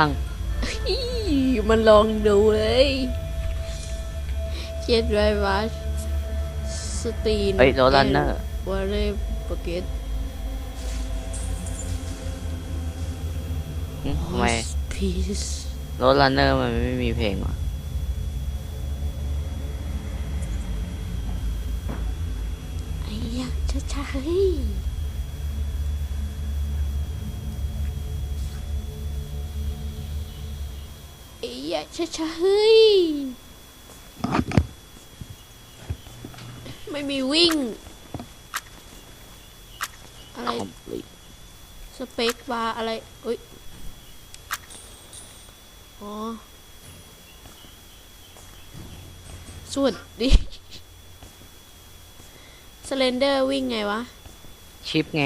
ทางอีมันลองดูเลยเจ็ดไรวัสสตีนเฮ้ยโรลันเนอร์วอลเลย์โปเกตทำไมพีซรถรันเนอร์มันไม่มีเพลงวะไอ้ยะช้าช้าๆเฮ้ย ไอ้ยะช้าช้าๆเฮ้ยไม่มีวิ่ง อะไรคอมพลีทสเปคบาร์อะไรเอ้ยอ๋อสวัสดีสเลนเดอร์วิ่งไงวะ ชิปไง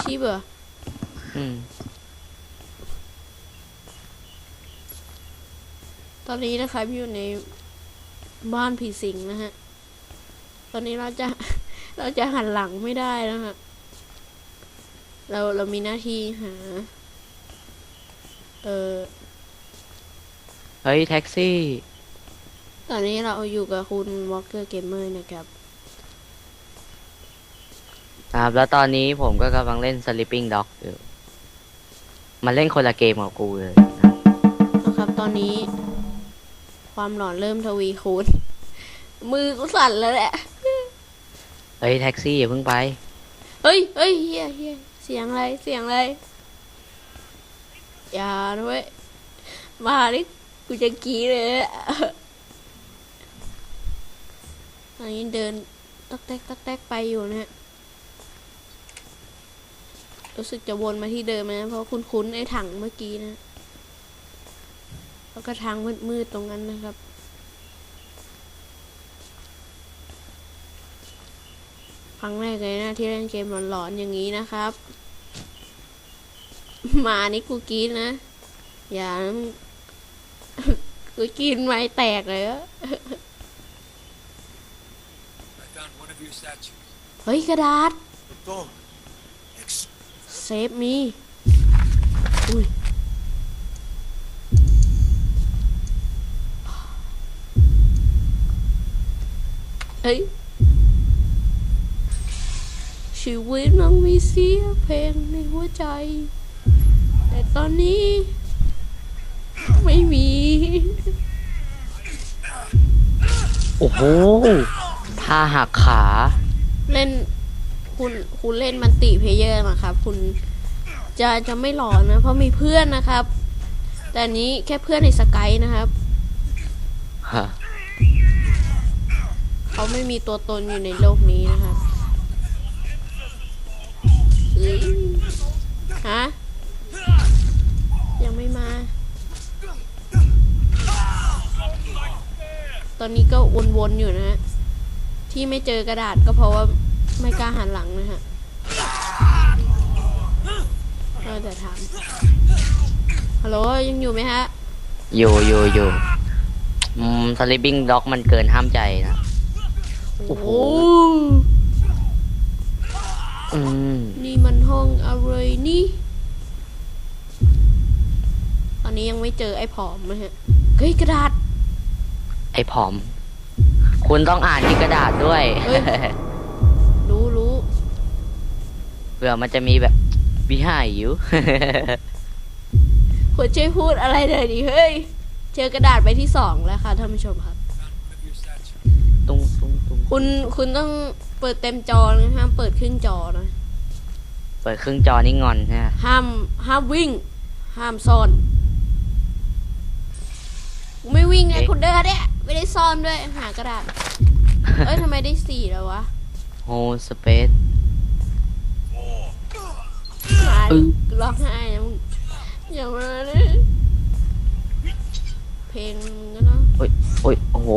ชีบเหรอ อืม อนนี้นะครับอยู่ในบ้านผีสิงนะฮะ ตอนนี้เราจะเราจะหันหลังไม่ได้นะฮะ เราเรามีหน้าที่หา เออเฮ้ยแท็กซี่ ตอนนี้เราอยู่กับคุณ Walker Gamer นะครับ ครับ แล้วตอนนี้ผมก็กำลังเล่น Sleeping Dog อยู่ มันเล่นคนละเกมกับกูเลยนะนะครับ ตอนนี้ ความหลอนเริ่มทวีคูณ มือกูสั่นแล้วแหละ เฮ้ยแท็กซี่อย่าเพิ่งไป เฮ้ยเฮ้ยเฮียเฮียเสียงอะไร เสียงอะไร อย่าด้วย มาดิกูจะกรีดเลยอะตอนนี้เดินตักแตกตักแตกไปอยู่นะฮะรู้สึกจะวนมาที่เดิมนะ เพราะคุ้นๆไอ้ถังเมื่อกี้นะ แล้วก็ทางมืดๆตรงนั้นนะครับ ครั้งแรกเลยนะที่เล่นเกมหลอนๆอย่างนี้นะครับ มานี่กูกรีดนะ อย่านะมึงกูกินไม้แตกเลยอะ I found one of your statues. เฮ้ย กระดาษ Perdón. Ex- เซฟมีอุ้ย เฮ้ยชีวิตมันมีเสียงเพลงในหัวใจ แต่ตอนนี้ ไม่มี โอ้โหท่าหักขา เล่น คุณคุณเล่นมันติเพลเยอร์นะครับ คุณจะจะไม่หลอนนะ เพราะมีเพื่อนนะครับ แต่อันนี้แค่เพื่อนในสกายนะครับ ฮะ เขาไม่มีตัวตนอยู่ในโลกนี้นะครับเอ้ยฮะยังไม่มา ตอนนี้ก็วนๆอยู่นะฮะ ที่ไม่เจอกระดาษก็เพราะว่าไม่กล้าหันหลังนะฮะเออแต่ถามฮัลโหลยังอยู่ไหมฮะ อยู่อยู่อยู่อืม Sleeping Dog มันเกินห้ามใจนะ โอ้โหอืมนี่มันห้องอะไรนี่ ตอนนี้ยังไม่เจอไอ้ผอมนะฮะ เฮ้ยกระดาษ ไอ้ผอม คุณต้องอ่านที่กระดาษด้วย เฮ้ย รู้รู้เผื่อมันจะมีแบบ behind you ควรช่วยพูดอะไรเลยดิเฮ้ย เจอกระดาษไปที่สองแล้วค่ะท่านผู้ชมครับ คุณคุณต้องเปิดเต็มจอนะห้ามเปิดครึ่งจอนะ เปิดครึ่งจอนี่งอนใช่ไหมห้ามห้ามวิ่ง ห้ามซ่อนกูไม่วิ่งไงคุณเดินเนี่ยไม่ได้ซ่อนด้วยหากระดาษเอ้ยทำไมได้สี่แล้ววะโฮสเปซมาอืดิอร้องไห้นะมึงอย่ามาเลยเพลงมึงก็เนาะโอ้ยโอ้ยโอ้โห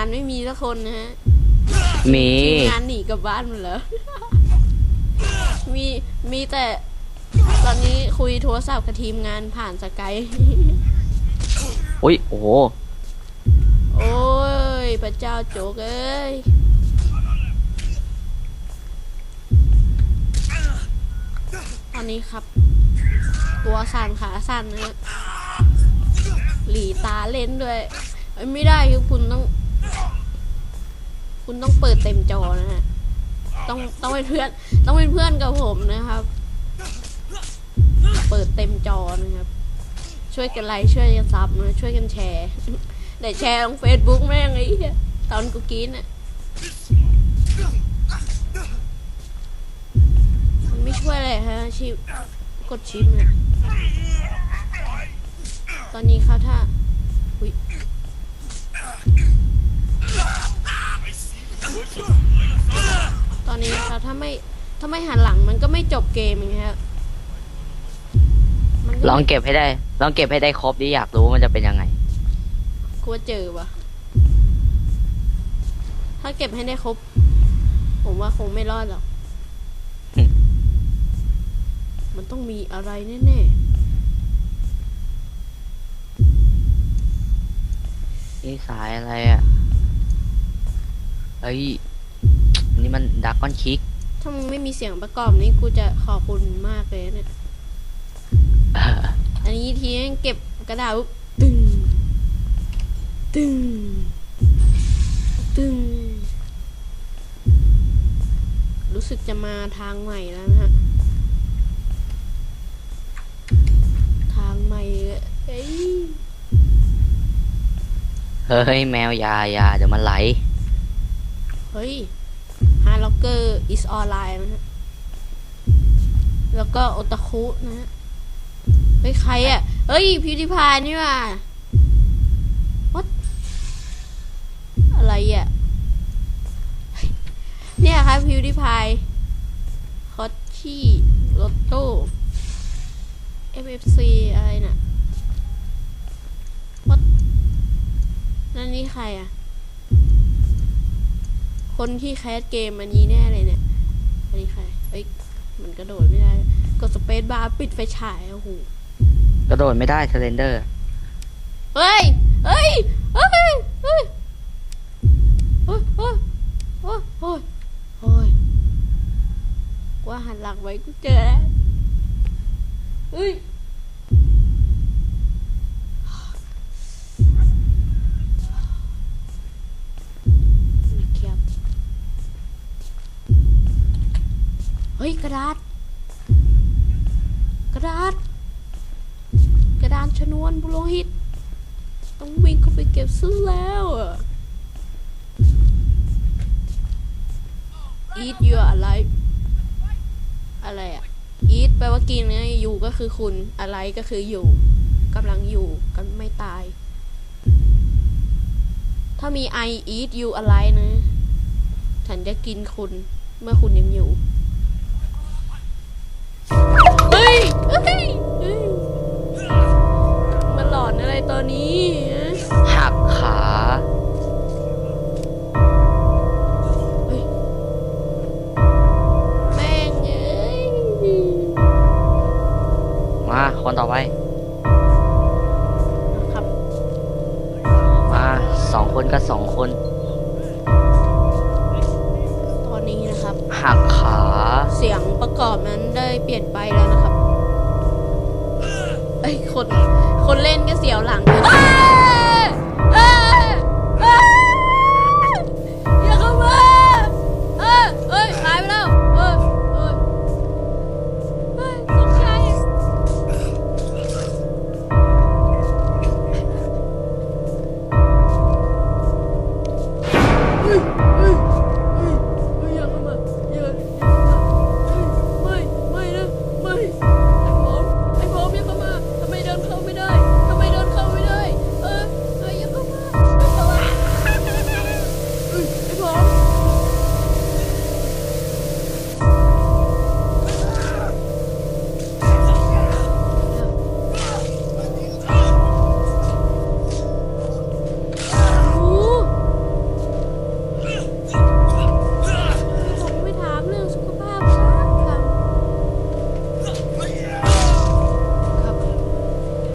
านไม่มีสักคนนะฮะมีทีมงานหนีกลับบ้านหมดแล้ว มีมีแต่ตอนนี้คุยโทรศัพท์กับทีมงานผ่านสกายโอ้ยโอ้โหโอ้ยพระเจ้าโจกเอ้ยนี้ครับ ตัวสั่นขาสั่นนะฮะหลีตาเล่นด้วยเอ้ยไม่ได้คือคุณต้อง คุณต้องเปิดเต็มจอนะฮะ ต้องต้องเป็นเพื่อน ต้องเป็นเพื่อนกับผมนะครับ เปิดเต็มจอนะครับ ช่วยกันไลค์ช่วยกันซับนะช่วยกันแชร์แต่แชร์ลงเฟซบุ๊กแม่งไอ้เหี้ตอนกูกินอะมันไม่ช่วยเลยฮะชิปกดชิปเนี่ยตอนนี้เขาถ้าอุย ตอนนี้เขาถ้าไม่ถ้าไม่หันหลังมันก็ไม่จบเกมอย่างเงี้ยครับมันก็ลองเก็บให้ได้ ลองเก็บให้ได้ครบดิอยากรู้มันจะเป็นยังไงกลัวเจอวะถ้าเก็บให้ได้ครบ ผมว่าคงไม่รอดหรอกอืมมันต้องมีอะไรแน่นี่สายอะไรอะ เฮ้ยนี่มันดักก้อนคิกๆถ้ามึงไม่มีเสียงประกอบนี้กูจะขอบคุณมากเลยเนี่ย อันนี้ทีนึงเก็บกระดาษปุ๊บตึงตึงตึงรู้สึกจะมาทางใหม่แล้วนะฮะ ทางใหม่เอ้ย เฮ้ย แมวยายาเดี๋ยวมันไหล เฮ้ยฮาร์ล็อกเกอร์ is online นะฮะแล้วก็โอตาคุนะฮะเฮ้ยใครอะ เฮ้ยพิวดิพายนี่ว่า what อะไรอะ เนี่ยครับพิวดิพายคอตชี่โลโต้ FFC อะไรน่ะ what นั่นนี่ใครอะ คนที่แคสเกมอันนี้แน่เลยเนี่ย อันนี้ใครเอ้ยมันกระโดดไม่ได้ กดสเปซบาร์ปิดไฟฉายโอ้โหกระโดดไม่ได้เซเลนเดอร์ เฮ้ย เฮ้ย เฮ้ย เฮ้ยโอ้ยโอ้ยโอ้ยโอ้ยโอ้ยว่าหันหลังไว้กูเจอแล้วเฮ้ย ยกระดาษ กระดาษ กระดานชนวนบุโรหิต ต้องวิ่งเข้าไปเก็บซื้อแล้วอะ eat your alive อะไร อะ eat แปลว่ากินนะอยู่ก็คือคุณอะไรก็คืออยู่กำลังอยู่กันไม่ตาย ถ้ามี I eat you alive นะ ฉันจะกินคุณ เมื่อคุณยังอยู่ อนอะไรตอนนี้ฮะหักขาเฮ้ยแม่งเอ้ยมาคนต่อไปนะครับ มาสองคนก็สองคน ตอนนี้นะครับ หักขา เสียงประกอบนั้นได้เปลี่ยนไปแล้วนะครับเอ้ย คนคนเล่นก็เสียวหลัง